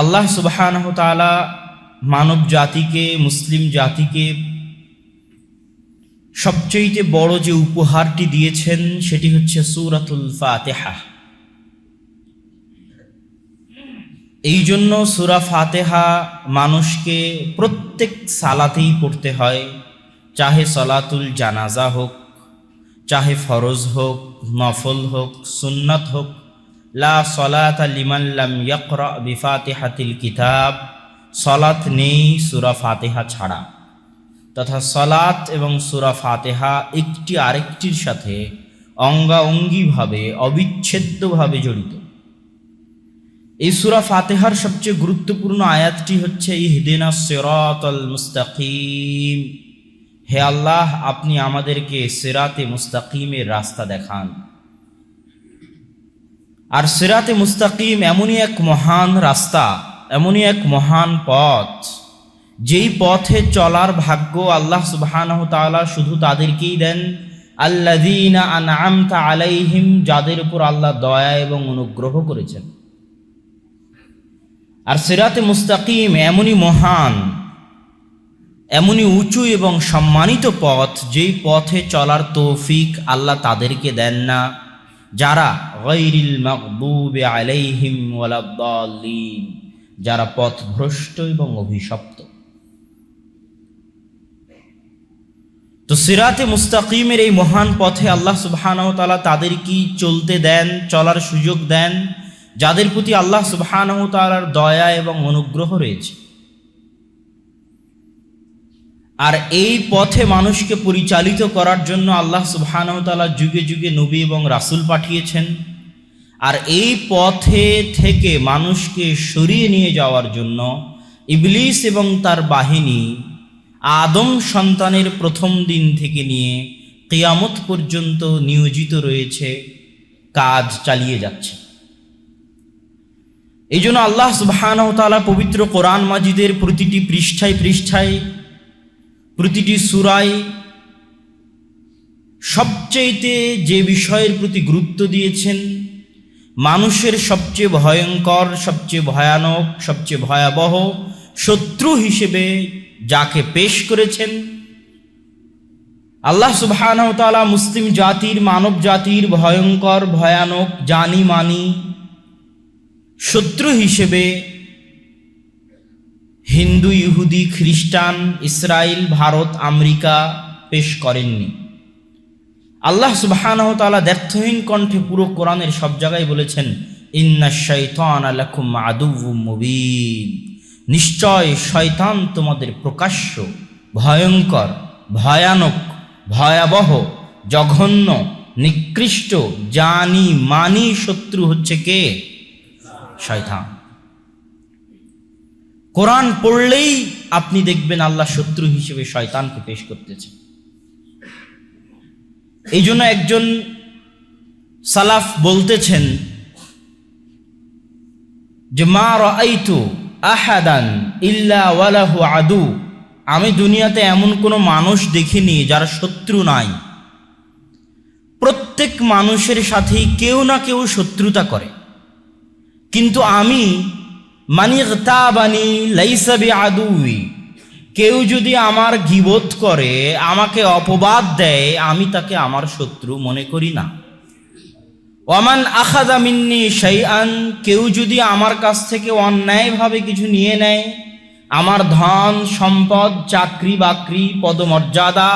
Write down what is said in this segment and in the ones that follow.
আল্লাহ সুবাহানহ তালা মানব জাতিকে, মুসলিম জাতিকে সবচেয়ে বড় যে উপহারটি দিয়েছেন, সেটি হচ্ছে সুরাতুল ফাতেহা। এই জন্য সুরা ফাতেহা মানুষকে প্রত্যেক সালাতেই পড়তে হয়, চাহে সলাতুল জানাজা হোক, চাহে ফরজ হোক, নফল হোক, সুন্নত হোক লা সলাত লিমাল্লাম ইয়করা বিফাতেহাতিল কিতাব। সলাত নেই সুরা ফাতেহা ছাড়া। তথা সলাত এবং সুরা ফাতেহা একটি আরেকটির সাথে অঙ্গাঙ্গিভাবে, অবিচ্ছেদ্যভাবে জড়িত। এই সুরা ফাতেহার সবচেয়ে গুরুত্বপূর্ণ আয়াতটি হচ্ছে, ইহদিনা সিরাতাল মুস্তাকিম। হে আল্লাহ, আপনি আমাদেরকে সিরাতে মুস্তাকিমের রাস্তা দেখান। আর সিরাতে মুস্তাকিম এমনই এক মহান রাস্তা, এমনই এক মহান পথ। যেই পথে চলার ভাগ্য আল্লাহ সুবহানাহু শুধু তাদেরকেই দেন, আল্লাযীনা আনআমতা আলাইহিম, যাদের উপর আল্লাহ দয়া এবং অনুগ্রহ করেছেন। আর সিরাতে মুস্তাকিম এমনই মহান, এমনই উঁচু এবং সম্মানিত পথ, যেই পথে চলার তৌফিক আল্লাহ তাদেরকে দেন না। যারা গৈরিল মাকবুবে আলাইহিম ওয়ালাদ্দাল্লিন যারা পথভ্রষ্ট এবং অভিশপ্ত। তো সিরাতে মুস্তাকিমের এই মহান পথে আল্লাহ সুবহানাহু তাআলা তাদেরকেই চলতে দেন, চলার সুযোগ দেন, যাদের প্রতি আল্লাহ সুবহানাহু তাআলার দয়া এবং অনুগ্রহ রয়েছে? আর এই পথে মানুষকে পরিচালিত করার জন্য আল্লাহ সুবহানাহু তাআলা যুগে যুগে নবী এবং রাসূল পাঠিয়েছেন। আর এই পথে থেকে মানুষকে সরিয়ে নিয়ে যাওয়ার জন্য ইবলিস এবং তার বাহিনী আদম সন্তানের প্রথম দিন থেকে নিয়ে কিয়ামত পর্যন্ত নিয়োজিত রয়েছে, কাজ চালিয়ে যাচ্ছে। এই জন্য আল্লাহ সুবহানাহু তাআলা পবিত্র কোরআন মাজিদের প্রতিটি পৃষ্ঠায় পৃষ্ঠায় প্রতিটি সুরায় সবচেয়েতে যে বিষয়ের প্রতি গুরুত্ব দিয়েছেন, মানুষের সবচেয়ে ভয়ঙ্কর, সবচেয়ে ভয়ানক, সবচেয়ে ভয়াবহ শত্রু হিসেবে যাকে পেশ করেছেন, আল্লাহ সুবহানাহু মুসলিম জাতির, মানব জাতির ভয়ঙ্কর, ভয়ানক জানি মানি শত্রু হিসেবে হিন্দু, ইহুদি, খ্রিস্টান ইসরায়েল ভারত, আমেরিকা পেশ করেননি। আল্লাহ সুবহানাহু তাআলা দ্ব্যর্থহীন কণ্ঠে পুরো কোরআনের সব জায়গায় বলেছেন, ইন্না শাইতান লাকুম আদুউম মুবিন। নিশ্চয় শয়তান তোমাদের প্রকাশ্য, ভয়ঙ্কর, ভয়ানক, ভয়াবহ, জঘন্য, নিকৃষ্ট জানি মানি শত্রু হচ্ছে কে? শয়তান। কোরআন পড়লেই আপনি দেখবেন আল্লাহ শত্রু হিসেবে শয়তানকে পেশ করতেছে। এই জন্য একজন সালাফ বলতেছেন যে, মা রাইতু আহাদান ইল্লা ওয়ালাহু আদু। আমি দুনিয়াতে এমন কোনো মানুষ দেখিনি যার শত্রু নাই। প্রত্যেক মানুষের সাথেই কেউ না কেউ শত্রুতা করে। কিন্তু আমি মানি বানি লাইসাবি আদুই কেউ যদি আমার গিবোধ করে, আমাকে অপবাদ দেয়, আমি তাকে আমার শত্রু মনে করি না। ওয়ামান আখাদা মিন্নি আন কেউ যদি আমার কাছ থেকে অন্যায়ভাবে কিছু নিয়ে নেয়, আমার ধন, সম্পদ, চাকরি বাকরি, পদমর্যাদা,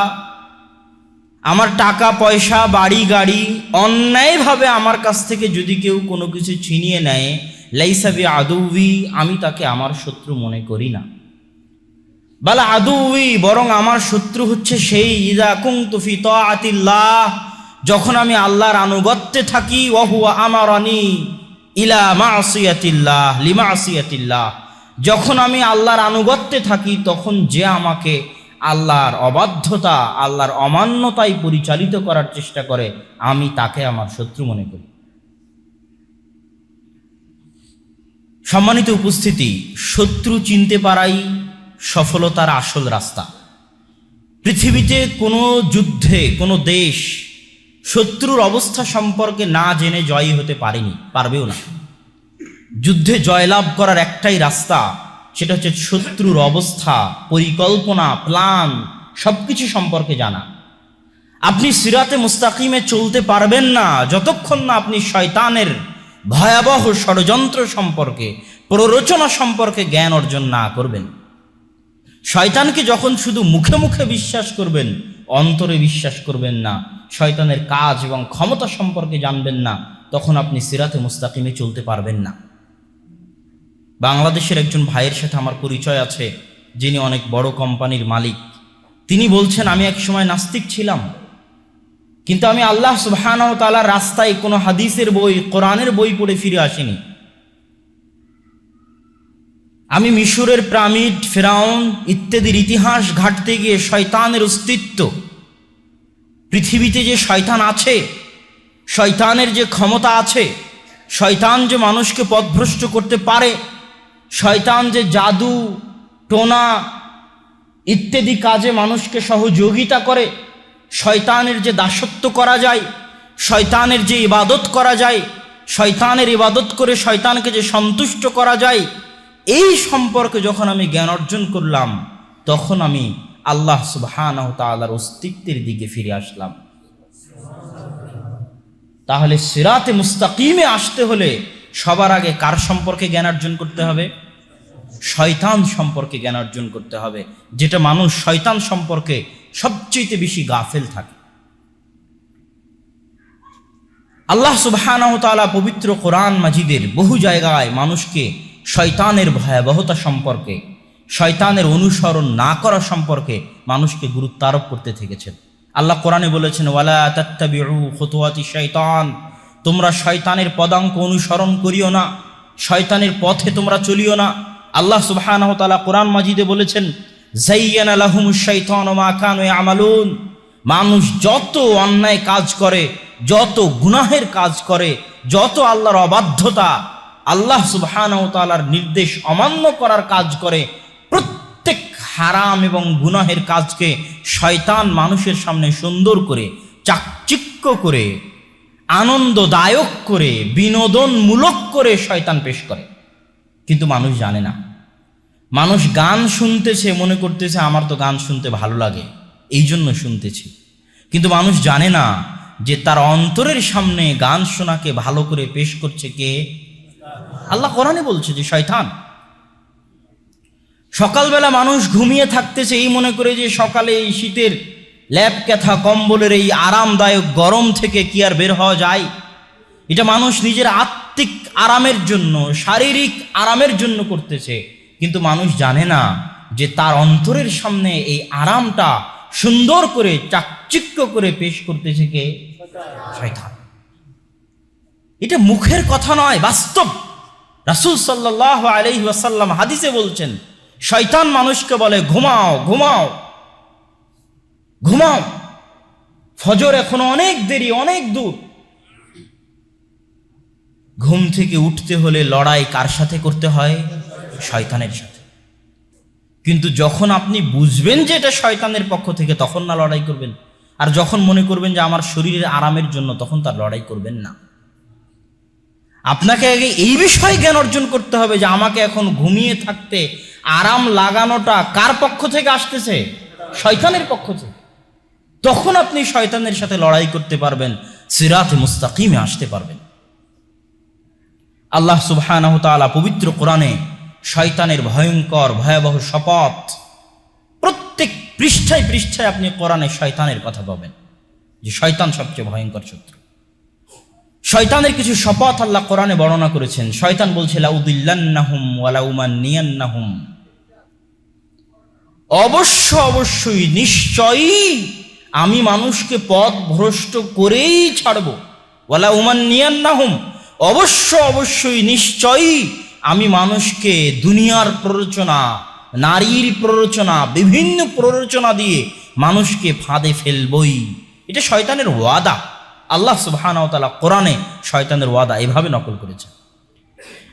আমার টাকা, পয়সা, বাড়ি, গাড়ি, অন্যায়ভাবে আমার কাছ থেকে যদি কেউ কোনো কিছু ছিনিয়ে নেয় লাইসাবি আদৌবি আমি তাকে আমার শত্রু মনে করি না। বালা আদৌবি বরং আমার শত্রু হচ্ছে সেই, ইদা কুংতুফি আতিল্লাহ যখন আমি আল্লাহর আনুগত্যে থাকি, ওহুয়া আমার আনি ইলা মাসিয়াতিল্লাহ লিমা আসিয়াতিল্লাহ যখন আমি আল্লাহর আনুগত্যে থাকি, তখন যে আমাকে আল্লাহর অবাধ্যতা, আল্লাহর অমান্যতায় পরিচালিত করার চেষ্টা করে, আমি তাকে আমার শত্রু মনে করি। সম্মানিত উপস্থিতি, শত্রু চিনতে পারাই সফলতার আসল রাস্তা। পৃথিবীতে কোনো যুদ্ধে, কোনো দেশ শত্রুর অবস্থা সম্পর্কে না জেনে জয়ী হতে পারেনি, পারবেও না। যুদ্ধে জয়লাভ করার একটাই রাস্তা, সেটা হচ্ছে শত্রুর অবস্থা, পরিকল্পনা, প্ল্যান সব কিছু সম্পর্কে জানা। আপনি সিরাতে মুস্তাকিমে চলতে পারবেন না, যতক্ষণ না আপনি শয়তানের ভয়াবহ ষড়যন্ত্র সম্পর্কে, প্ররোচনা সম্পর্কে জ্ঞান অর্জন না করবেন। শয়তানকে যখন শুধু মুখে মুখে বিশ্বাস করবেন, অন্তরে বিশ্বাস করবেন না, শয়তানের কাজ এবং ক্ষমতা সম্পর্কে জানবেন না, তখন আপনি সিরাতে মুস্তাকিমে চলতে পারবেন না। বাংলাদেশের একজন ভাইয়ের সাথে আমার পরিচয় আছে, যিনি অনেক বড় কোম্পানির মালিক। তিনি বলছেন, আমি এক সময় নাস্তিক ছিলাম। কিন্তু আমি আল্লাহ সুবহান তালার রাস্তায় কোনো হাদিসের বই, কোরআনের বই পড়ে ফিরে আসিনি। আমি মিশরের প্রামিড, ফেরাউন ইত্যাদির ইতিহাস ঘাটতে গিয়ে শয়তানের অস্তিত্ব, পৃথিবীতে যে শয়তান আছে, শয়তানের যে ক্ষমতা আছে, শয়তান যে মানুষকে পথভ্রষ্ট করতে পারে, শয়তান যে জাদু, টোনা ইত্যাদি কাজে মানুষকে সহযোগিতা করে শয়তানের যে দাসত্ব করা যায়, শয়তানের যে ইবাদত করা যায়, শয়তানের ইবাদত করে শয়তানকে যে সন্তুষ্ট করা যায়, এই সম্পর্কে যখন আমি জ্ঞান অর্জন করলাম, তখন আমি আল্লাহ সুবহানাহ তাআলার অস্তিত্বের দিকে ফিরে আসলাম। তাহলে সিরাতে মুস্তাকিমে আসতে হলে সবার আগে কার সম্পর্কে জ্ঞান অর্জন করতে হবে? শয়তান সম্পর্কে জ্ঞান অর্জন করতে হবে। যেটা মানুষ শয়তান সম্পর্কে সবচেয়ে বেশি গাফেল থাকে। আল্লাহ সুবহানাহু তাআলা পবিত্র কোরআন মাজিদের বহু জায়গায় মানুষকে শয়তানের ভয়াবহতা সম্পর্কে, শয়তানের অনুসরণ না করা সম্পর্কে মানুষকে গুরুত্ব আরোপ করতে থেকেছেন। আল্লাহ কোরআনে বলেছেন, ওয়ালা তাত্তাবিউ খুতুওয়াতি শয়তান। তোমরা শয়তানের পদাঙ্ক অনুসরণ করিও না, শয়তানের পথে তোমরা চলিও না। আল্লাহ তাআলা কোরআন মাজিদে বলেছেন ইয়ামালুন। মানুষ যত অন্যায় কাজ করে, যত গুনাহের কাজ করে, যত আল্লাহর অবাধ্যতা, আল্লাহ সুবহানাহু তাআলার নির্দেশ অমান্য করার কাজ করে, প্রত্যেক হারাম এবং গুনাহের কাজকে শয়তান মানুষের সামনে সুন্দর করে, চাকচিক্য করে, আনন্দদায়ক করে, বিনোদনমূলক করে শয়তান পেশ করে। কিন্তু মানুষ জানে না। মানুষ গান শুনতেছে, মনে করতেছে, আমার তো গান শুনতে ভালো লাগে। এই জন্য শুনতেছি। কিন্তু মানুষ জানে না যে তার অন্তরের সামনে গান শোনাকে ভালো করে পেশ করছে কে? আল্লাহ কোরআনে বলছে যে, শয়তান। সকালবেলা মানুষ ঘুমিয়ে থাকতেছে, এই মনে করে যে সকালে এই শীতের ল্যাপ ক্যাথা কম্বলের এই আরামদায়ক গরম থেকে কি আর বের হওয়া যায়? এটা মানুষ নিজের আত্মিক আরামের জন্য, শারীরিক আরামের জন্য করতেছে। কিন্তু মানুষ জানে না যে তার অন্তরের সামনে এই আরামটা সুন্দর করে, চাকচিক্য করে পেশ করতেছে কে? শয়তান। এটা মুখের কথা নয়, বাস্তব। রাসূল সাল্লাহ ওয়াসাল্লাম হাদিসে বলছেন, শয়তান মানুষকে বলে, ঘুমাও ঘুমাও ঘুমাও। ফজর এখনও অনেক দেরি, অনেক দূর। ঘুম থেকে উঠতে হলে লড়াই কার সাথে করতে হয়? শয়তানের সাথে। কিন্তু যখন আপনি বুঝবেন যে এটা শয়তানের পক্ষ থেকে, তখন না লড়াই করবেন। আর যখন মনে করবেন যে আমার শরীরের আরামের জন্য, তখন তার লড়াই করবেন না। আপনাকে আগে এই বিষয়ে জ্ঞান অর্জন করতে হবে যে আমাকে এখন ঘুমিয়ে থাকতে আরাম লাগানোটা কার পক্ষ থেকে আসতেছে? শয়তানের পক্ষ থেকে। তখন আপনি শয়তানের সাথে লড়াই করতে পারবেন, সিরাত মুস্তাকিমে আসতে পারবেন। আল্লাহ তাআলা পবিত্র কোরআনে শয়তানের ভয়ঙ্কর, ভয়াবহ শপথ। প্রত্যেক পৃষ্ঠায় পৃষ্ঠায় আপনি কোরআনে শয়তানের কথা পাবেন যে শয়তান সবচেয়ে ভয়ঙ্কর শত্রু। শয়তানের কিছু শপথ আল্লাহ কোরআনে বর্ণনা করেছেন। শয়তান বলছে, লাউদিল্লান্নাহুম ওয়ালাউমান্নিয়ান্নাহুম অবশ্য অবশ্যই, নিশ্চয়ই আমি মানুষকে পথ ভ্রষ্ট করেই ছাড়ব। ওয়ালা উমান্নিয়ান্নাহুম অবশ্য অবশ্যই, নিশ্চয়ই আমি মানুষকে দুনিয়ার প্ররোচনা, নারীর প্ররোচনা, বিভিন্ন প্ররোচনা দিয়ে মানুষকে ফাঁদে ফেলবই। এটা শয়তানের ওয়াদা। আল্লাহ সুবাহানতালা কোরআনে শয়তানের ওয়াদা এভাবে নকল করেছেন।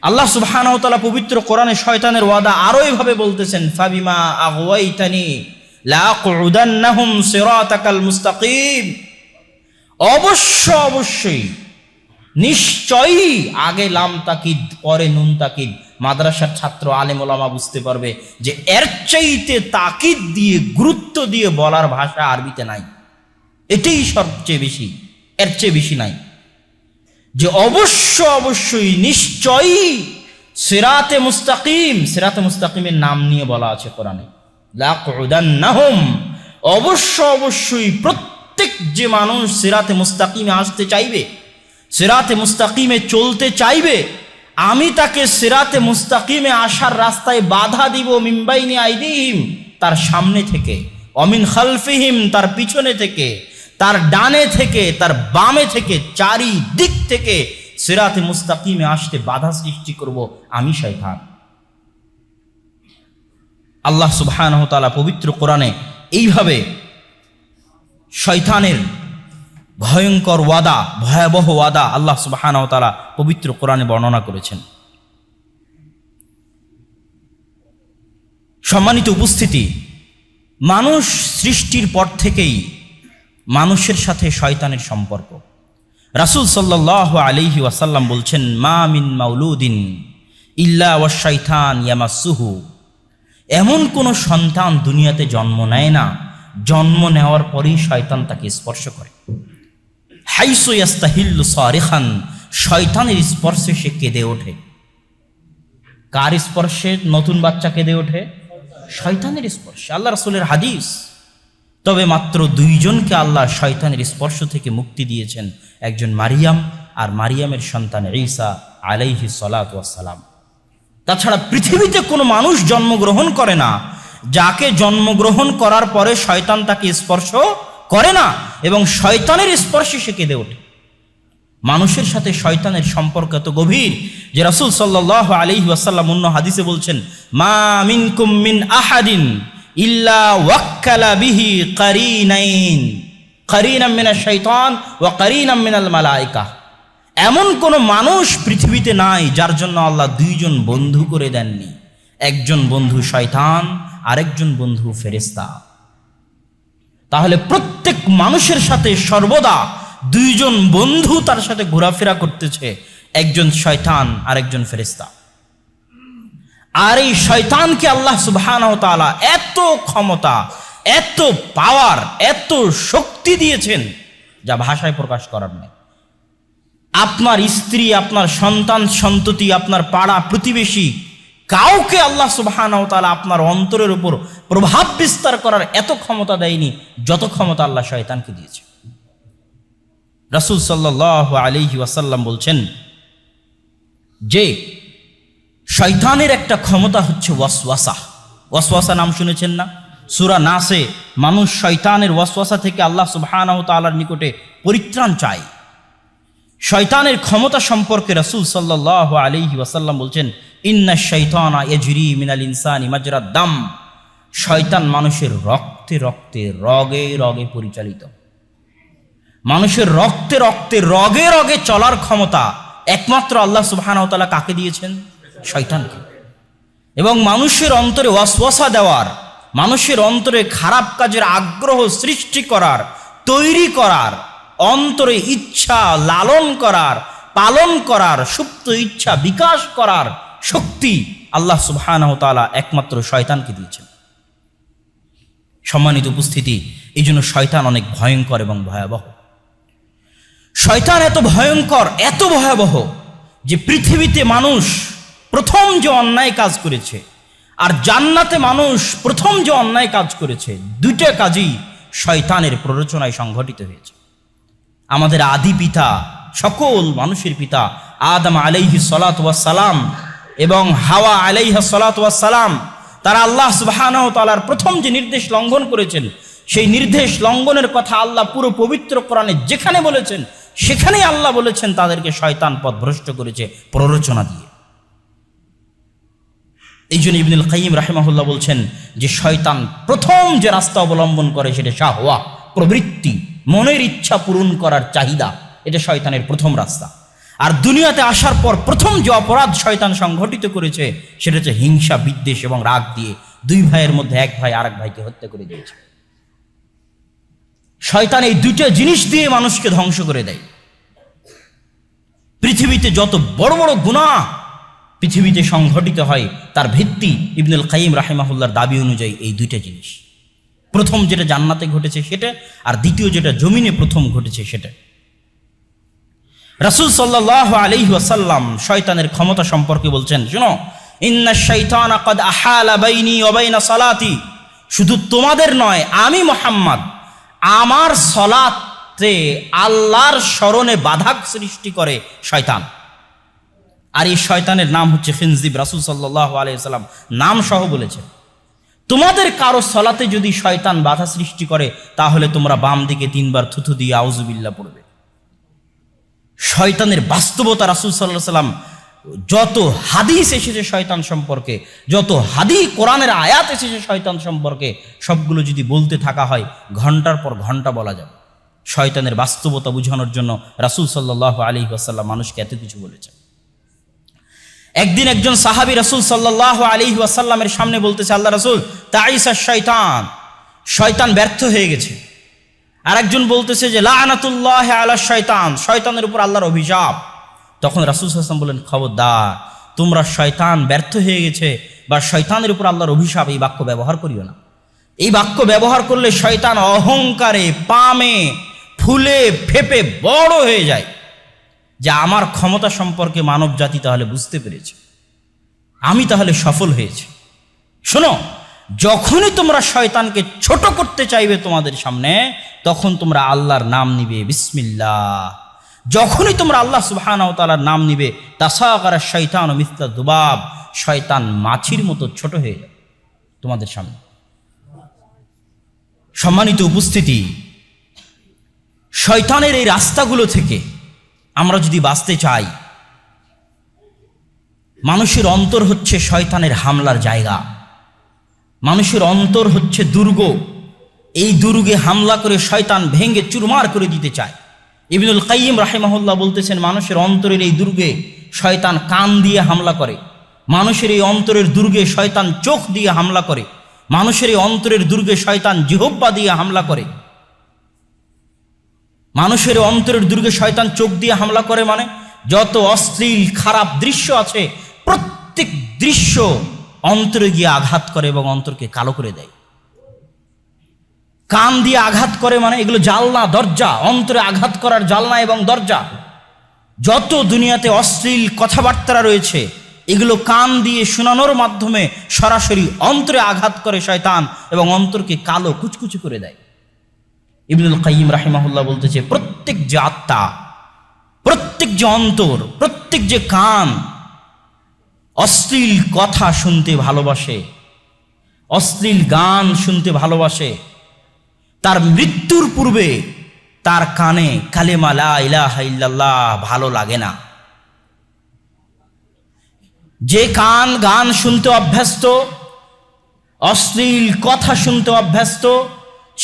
আল্লাহ সুবাহানতালা পবিত্র কোরআনে শয়তানের ওয়াদা আরও এভাবে বলতেছেন, ফাবিমা আগওয়াইতানি লাকুদান্নাহুম সিরাতাকাল মুস্তাকিম। অবশ্য, অবশ্যই নিশ্চয়ই আগে লাম তাকিদ, পরে নুন তাকিদ। মাদ্রাসার ছাত্র, আলেম ওলামা বুঝতে পারবে যে এর চাইতে তাকিদ দিয়ে, গুরুত্ব দিয়ে বলার ভাষা আরবিতে নাই। এটাই সবচেয়ে বেশি, এর চেয়ে বেশি নাই। যে অবশ্য অবশ্যই নিশ্চয়ই সিরাতে মুস্তাকিম, সিরাতে মুস্তাকিমের নাম নিয়ে বলা আছে কোরআনে। লাকুদান্নাহুম, অবশ্য অবশ্যই প্রত্যেক যে মানুষ সিরাতে মুস্তাকিমে আসতে চাইবে সিরাতে মুস্তাকিমে চলতে চাইবে? আমি তাকে সিরাতে মুস্তাকিমে আসার রাস্তায় বাধা দিব মিম্বাইনি আইদিহিম তার সামনে থেকে, অমিন খালফিহিম তার পিছনে থেকে, তার ডানে থেকে, তার বামে থেকে চারি দিক থেকে সিরাতে মুস্তাকিমে আসতে বাধা সৃষ্টি করব আমি শয়তান। আল্লাহ সুবহানাহু পবিত্র কোরআনে এইভাবে শয়তানের ভয়ঙ্কর ওয়াদা, ভয়াবহ ওয়াদা আল্লাহ সুবহানাহু ওয়া তাআলা পবিত্র কোরআনে বর্ণনা করেছেন। সম্মানিত উপস্থিতি, মানুষ সৃষ্টির পর থেকেই মানুষের সাথে শয়তানের সম্পর্ক। রাসূল সাল্লাল্লাহু আলিহি ওয়াসাল্লাম বলছেন, মা মিন মাউলুদিন ইল্লা ওয়া শয়তান ইয়ামাসুহু এমন কোনো সন্তান দুনিয়াতে জন্ম নেয় না, জন্ম নেওয়ার পরেই শয়তান তাকে স্পর্শ করে। হাইসু ইয়াস্তাহিল্লু সারিখান, শয়তানের স্পর্শে সে কেঁদে ওঠে। কার স্পর্শে নতুন বাচ্চা কেঁদে ওঠে? শয়তানের স্পর্শে, আল্লাহ রাসূলের হাদিস। তবে মাত্র দুইজনকে আল্লাহ শয়তানের স্পর্শ থেকে মুক্তি দিয়েছেন, একজন মারিয়াম আর মারিয়ামের সন্তান ঈসা আলাইহি সালাম তাছাড়া পৃথিবীতে কোনো মানুষ জন্মগ্রহণ করে না, যাকে জন্মগ্রহণ করার পরে শয়তান তাকে স্পর্শ করে না এবং শয়তানের স্পর্শে সে কেঁদে ওঠে। মানুষের সাথে শয়তানের সম্পর্ক এত গভীর যে রাসূল সাল্লাল্লাহু আলাইহি ওয়াসাল্লাম অন্য হাদিসে বলছেন, মা মিন আহাদিন ইল্লা ওয়াক্কালা বিহি কারিনাইন। কারিনাম মিনাশ শাইতান ওয়া কারিনাম মিনাল মালায়েকা এমন কোনো মানুষ পৃথিবীতে নাই যার জন্য আল্লাহ দুইজন বন্ধু করে দেননি। একজন বন্ধু শয়তান, আরেকজন বন্ধু ফেরেস্তা তাহলে প্রত্যেক মানুষের সাথে সর্বদা দুইজন বন্ধু তার সাথে ঘোরাফেরা করতেছে, একজন শয়তান আর একজন ফেরেস্তা আর এই শয়তানকে আল্লাহ সুবহান এত ক্ষমতা, এত পাওয়ার, এত শক্তি দিয়েছেন যা ভাষায় প্রকাশ করার নেই। আপনার স্ত্রী, আপনার সন্তান, সন্ততি, আপনার পাড়া প্রতিবেশী কাউকে আল্লাহ সুবহান আপনার অন্তরের উপর প্রভাব বিস্তার করার এত ক্ষমতা দেয়নি যত ক্ষমতা আল্লাহ শয়তানকে দিয়েছে। রাসূল সাল্লাহ আলিহি ওয়াসাল্লাম বলছেন, যে শয়তানের একটা ক্ষমতা হচ্ছে ওয়াসওয়াসা। ওয়াসওয়াসা নাম শুনেছেন না? সুরা নাসে মানুষ শয়তানের ওয়াসওয়াসা থেকে আল্লাহ সুবহানাহু তাআলার নিকটে পরিত্রাণ চায়। শয়তানের ক্ষমতা সম্পর্কে রাসূল সাল্লাল্লাহু আলাইহি ওয়াসাল্লাম বলছেন ইন্না শৈতানা ইয়াজরি মিনাল ইনসানি মাজরাদ দাম। শয়তান মানুষের রক্তে রক্তে রগে রগে পরিচালিত। মানুষের রক্তে রক্তে রগে রগে চলার ক্ষমতা একমাত্র আল্লাহ তাআলা কাকে দিয়েছেন? শয়তানকে। এবং মানুষের অন্তরে ওয়াসওয়াসা দেওয়ার, মানুষের অন্তরে খারাপ কাজের আগ্রহ সৃষ্টি করার, তৈরি করার, অন্তরে ইচ্ছা লালন করার, পালন করার, সুপ্ত ইচ্ছা বিকাশ করার শক্তি আল্লাহ সুবহানাহু একমাত্র শয়তানকে দিয়েছেন। সম্মানিত উপস্থিতি এই জন্য শয়তান অনেক ভয়ঙ্কর এবং ভয়াবহ। শয়তান এত ভয়ঙ্কর, এত ভয়াবহ যে পৃথিবীতে মানুষ প্রথম যে অন্যায় কাজ করেছে আর জান্নাতে মানুষ প্রথম যে অন্যায় কাজ করেছে, দুইটা কাজই শয়তানের প্ররোচনায় সংঘটিত হয়েছে। আমাদের আদি পিতা, সকল মানুষের পিতা আদম আলাইহি সালাত সালাম এবং হাওয়া আলাইহা সালাম তারা আল্লাহ সুবহানাহু প্রথম যে নির্দেশ লঙ্ঘন করেছেন, সেই নির্দেশ লঙ্ঘনের কথা আল্লাহ পুরো পবিত্র কোরআনে যেখানে বলেছেন, সেখানেই আল্লাহ বলেছেন, তাদেরকে শয়তান পথ ভ্রষ্ট করেছে প্ররোচনা দিয়ে। এই জন্য ইবনুল কাইম রাহেমাহুল্লাহ বলছেন যে শয়তান প্রথম যে রাস্তা অবলম্বন করে, সেটা শাহওয়া, প্রবৃত্তি, মনের ইচ্ছা পূরণ করার চাহিদা, এটা শয়তানের প্রথম রাস্তা। আর দুনিয়াতে আসার পর প্রথম যে অপরাধ শয়তান সংঘটিত করেছে, সেটা হচ্ছে হিংসা, বিদ্বেষ এবং রাগ দিয়ে দুই ভাইয়ের মধ্যে এক ভাই আরেক ভাইকে হত্যা করে দিয়েছে। শয়তান এই দুইটা জিনিস দিয়ে মানুষকে ধ্বংস করে দেয়। পৃথিবীতে যত বড় বড় গুণা পৃথিবীতে সংঘটিত হয়, তার ভিত্তি ইবনুল কাইম রাহিমাহুল্লার দাবি অনুযায়ী এই দুইটা জিনিস। প্রথম যেটা জান্নাতে ঘটেছে সেটা, আর দ্বিতীয় যেটা জমিনে প্রথম ঘটেছে সেটা। রাসুল সাল্লাহ আলাইহি ওয়াসাল্লাম শয়তানের ক্ষমতা সম্পর্কে বলছেন, শুনো, ইন্না শৈতান আকাদ আহালা বাইনি ওবাইনা সালাতি। শুধু তোমাদের নয়, আমি মোহাম্মদ, আমার সলাতে আল্লাহর স্মরণে বাধা সৃষ্টি করে শয়তান। আর এই শয়তানের নাম হচ্ছে খিনজিব, রাসুল সাল্লাহ আলাইসাল্লাম নাম সহ বলেছে তোমাদের কারও সলাতে যদি শয়তান বাধা সৃষ্টি করে, তাহলে তোমরা বাম দিকে তিনবার থুথু দিয়ে আউজুবিল্লা পড়বে। শয়তানের বাস্তবতা রাসুল সাল্লাহ সাল্লাম যত হাদিস এসেছে শয়তান সম্পর্কে, যত হাদি কোরআনের আয়াত এসেছে শয়তান সম্পর্কে, সবগুলো যদি বলতে থাকা হয়, ঘণ্টার পর ঘণ্টা বলা যাবে। শয়তানের বাস্তবতা বোঝানোর জন্য রাসুল সাল্লাহ আলী আসাল্লাম মানুষকে এত কিছু বলেছেন। একদিন একজন সাহাবি রাসুল সাল্লাহ আলী আসাল্লামের সামনে বলতেছে, আল্লাহ রাসুল, তাইসা শয়তান। শয়তান ব্যর্থ হয়ে গেছে। আরেকজন বলতেছে যে, লানাতুল্লাহ আল্লাহ শয়তান। শয়তানের উপর আল্লাহর অভিশাপ। তখন রাসুল হাসান বললেন, খবরদার, তোমরা শয়তান ব্যর্থ হয়ে গেছে বা শয়তানের উপর আল্লাহর অভিশাপ এই বাক্য ব্যবহার করিও না। এই বাক্য ব্যবহার করলে শয়তান অহংকারে, পামে, ফুলে, ফেপে বড় হয়ে যায়। যে আমার ক্ষমতা সম্পর্কে মানব জাতি তাহলে বুঝতে পেরেছে। আমি তাহলে সফল হয়েছি। শোনো যখনই তোমরা শয়তানকে ছোট করতে চাইবে তোমাদের সামনে, তখন তোমরা আল্লাহর নাম নিবে বিসমিল্লা যখনই তোমরা আল্লাহ সুবহানাহু তাআলার নাম নিবে তাসাকারা শয়তান ও মিসলা দুবাব, শয়তান মাছির মতো ছোট হয়ে যাবে তোমাদের সামনে। সম্মানিত উপস্থিতি, শয়তানের এই রাস্তাগুলো থেকে আমরা যদি বাঁচতে চাই, মানুষের অন্তর হচ্ছে শয়তানের হামলার জায়গা। মানুষের অন্তর হচ্ছে দুর্গ। এই দুর্গে হামলা করে শয়তান ভেঙ্গে চুরমার করে দিতে চায়। ইবিনুল কাইম রাহেমাহুল্লাহ বলতেছেন, মানুষের অন্তরের এই দুর্গে শয়তান কান দিয়ে হামলা করে। মানুষের এই অন্তরের দুর্গে শয়তান চোখ দিয়ে হামলা করে। মানুষের এই অন্তরের দুর্গে শয়তান জিহব্বা দিয়ে হামলা করে। মানুষের অন্তরের দুর্গে শয়তান চোখ দিয়ে হামলা করে মানে যত অশ্লীল, খারাপ দৃশ্য আছে, প্রত্যেক দৃশ্য অন্তরে গিয়ে আঘাত করে এবং অন্তরকে কালো করে দেয়। কান দিয়ে আঘাত করে মানে এগুলো জালনা, দরজা। অন্তরে আঘাত করার জালনা এবং দরজা। যত দুনিয়াতে অশ্লীল কথাবার্তা রয়েছে, এগুলো কান দিয়ে শোনানোর মাধ্যমে সরাসরি অন্তরে আঘাত করে শয়তান এবং অন্তরকে কালো, কুচকুচি করে দেয়। ইবনুল কাইম রাহিমাহুল্লাহ বলতেছে, প্রত্যেক যে আত্মা, প্রত্যেক যে অন্তর, প্রত্যেক যে কান অশ্লীল কথা শুনতে ভালোবাসে, অশ্লীল গান শুনতে ভালোবাসে। তার মৃত্যুর পূর্বে তার কানে কালেমালা ইলাহা ভালো লাগে না। যে কান গান শুনতে অভ্যস্ত, অশ্লীল কথা শুনতে অভ্যস্ত,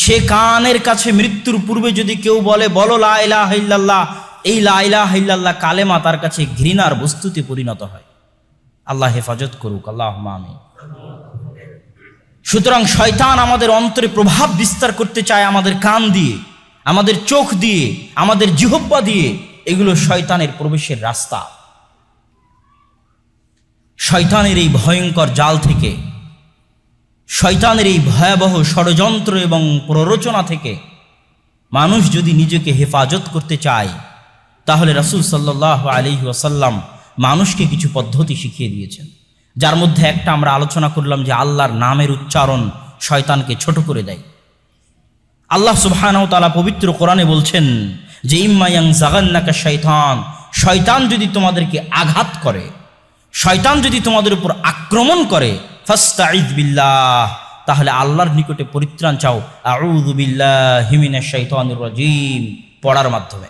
সে কানের কাছে মৃত্যুর পূর্বে যদি কেউ বলে, বলো লাইলা হাইল্লাল্লাহ এই লাইলা হাইল্লাল্লাহ কালেমা তার কাছে ঘৃণার বস্তুতে পরিণত হয়। আল্লাহ হেফাজত করুক আল্লাহ আমি সুতরাং শয়তান আমাদের অন্তরে প্রভাব বিস্তার করতে চায় আমাদের কান দিয়ে, আমাদের চোখ দিয়ে, আমাদের জিহব্বা দিয়ে, এগুলো শয়তানের প্রবেশের রাস্তা। শয়তানের এই ভয়ঙ্কর জাল থেকে, শয়তানের এই ভয়াবহ ষড়যন্ত্র এবং প্ররোচনা থেকে মানুষ যদি নিজেকে হেফাজত করতে চায়, তাহলে রাসুল সাল্লাহ আলি ওয়াসাল্লাম মানুষকে কিছু পদ্ধতি শিখিয়ে দিয়েছেন। যার মধ্যে একটা আমরা আলোচনা করলাম যে আল্লাহর নামের উচ্চারণ শয়তানকে ছোট করে দেয়। আল্লাহ সুবহানাহু তাআলা পবিত্র কোরআনে বলছেন যে ইম্মায়াং জাগান্নাকা শয়তান শয়তান যদি তোমাদেরকে আঘাত করে, শয়তান যদি তোমাদের উপর আক্রমণ করে ফাস্তাইদ বিল্লাহ, তাহলে আল্লাহর নিকটে পরিত্রাণ চাও। আউযু বিল্লাহি মিনাশ শাইতানির রাজিম, পড়ার মাধ্যমে।